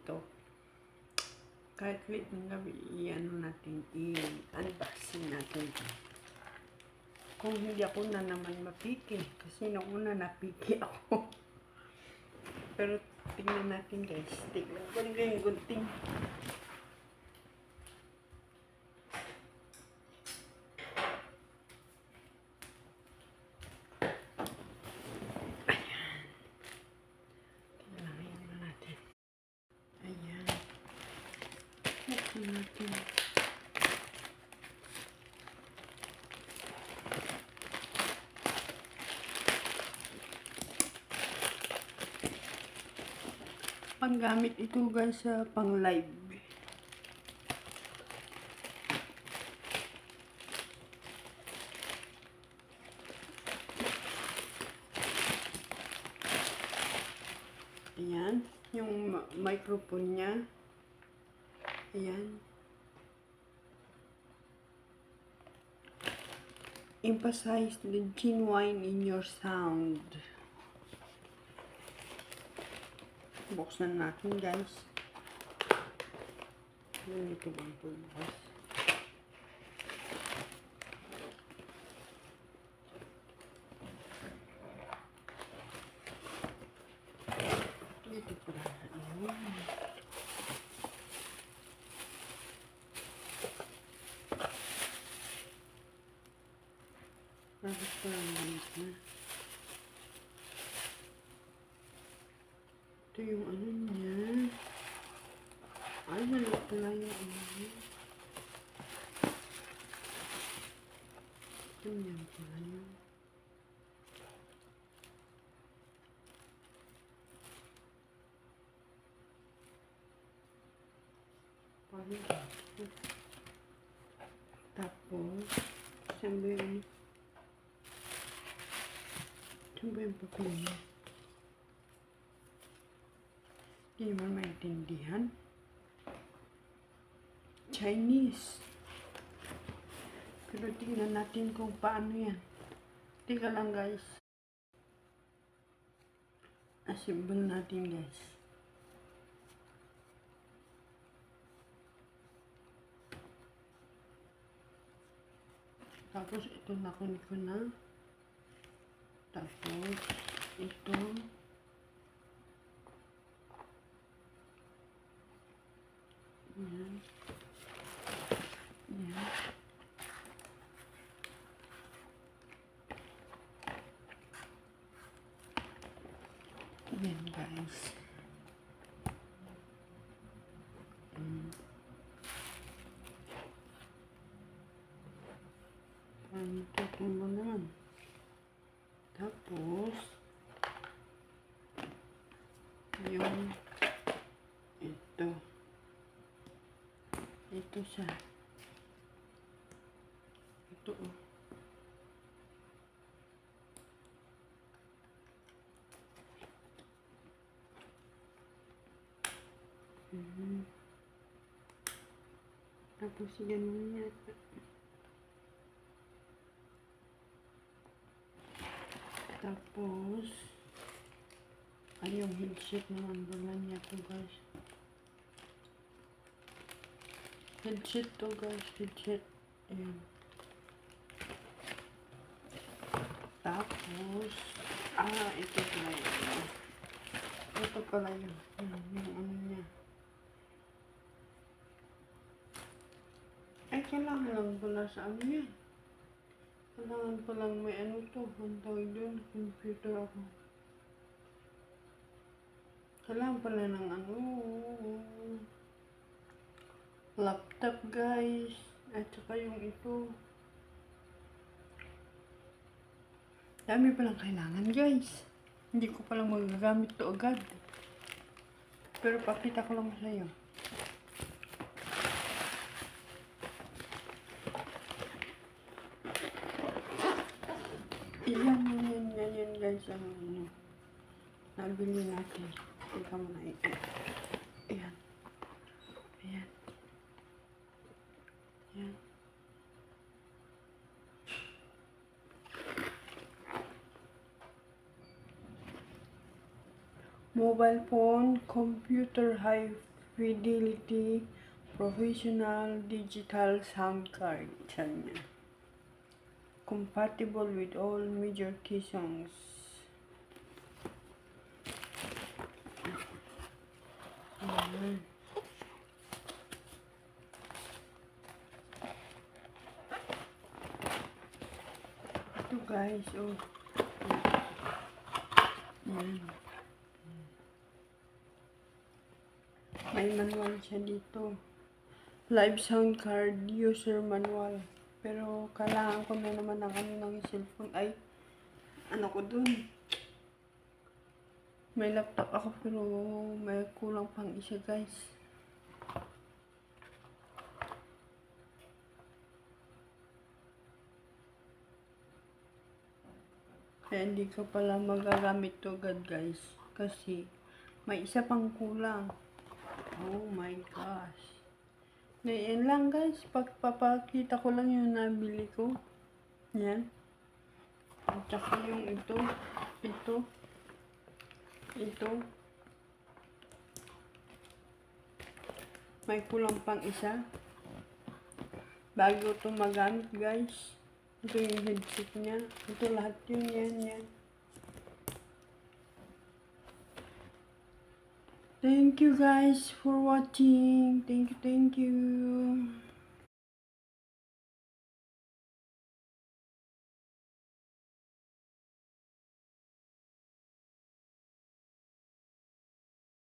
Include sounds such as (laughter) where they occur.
ito. Kahit late ng gabi, i-ano natin, i-unboxing natin. Kung hindi ako na naman mapiki, kasi nung una napiki (laughs) ako. Pero tingnan natin guys, tingnan ko gunting. Panggamit ito guys sa pang live. Ayan, yung microphone niya. Ayan. Emphasize the genuine in your sound. Buksan natin guys. Ano ito bang pulbas? Dito pala. Ayun. Bakit parang malit na? Ito yung ano niya. Ay, maliit pala yung ano niya. Ito yan pala yun. Tapos, saan ba ano? Saan ba yung papel? Hindi naman maintindihan. Chinese. Pero tingnan natin kung paano yan. Tika lang guys. Assemble natin guys. Tapos ito nakunik ko na. Tapos ito. Yan. Yan. Yan guys. Mm. Ang tutong mo naman. Tapos, yung ito. Ito siya. Ito oh. Mhm. Tapos ganun yata. Tapos, ay yung headset naman pala niya to guys. Headset to guys, headset. Ayan. Tapos, ah, ito pala yun. Ito pala yun. Yun, yung ano niya. Ay, kailangan lang pala sa ano yan. Kailangan palang may ano to, ang tawag doon, computer ako. Kailangan pala ng ano, laptop guys, at saka yung ito. Dami palang kailangan guys. Hindi ko palang magagamit to agad. Pero pakita ko lang sa iyo. Ilan yan yan yan yan guys ang ano, nabili natin. Ika mo na ito. Ayan. Ayan. Ayan. Mobile phone, computer high fidelity, Professional digital sound card. Sabi niya. Compatible with all major key songs. Ito guys, oh. Ayan. May manual siya dito. Live sound card user manual. Pero kailangan ko na naman ng ano ng cellphone. Ay, ano ko dun. May laptop ako pero may kulang pang isa guys. Kaya hindi ko pala magagamit to agad guys. Kasi may isa pang kulang. Oh my gosh. Na yan lang guys. Pagpapakita ko lang yung nabili ko. Yan. At saka yung ito. Ito. Ito. May kulang pang isa. Bago ito magamit guys. Ito yung headset niya. Ito lahat yun. Yan, yan. Thank you guys for watching. Thank you, thank you.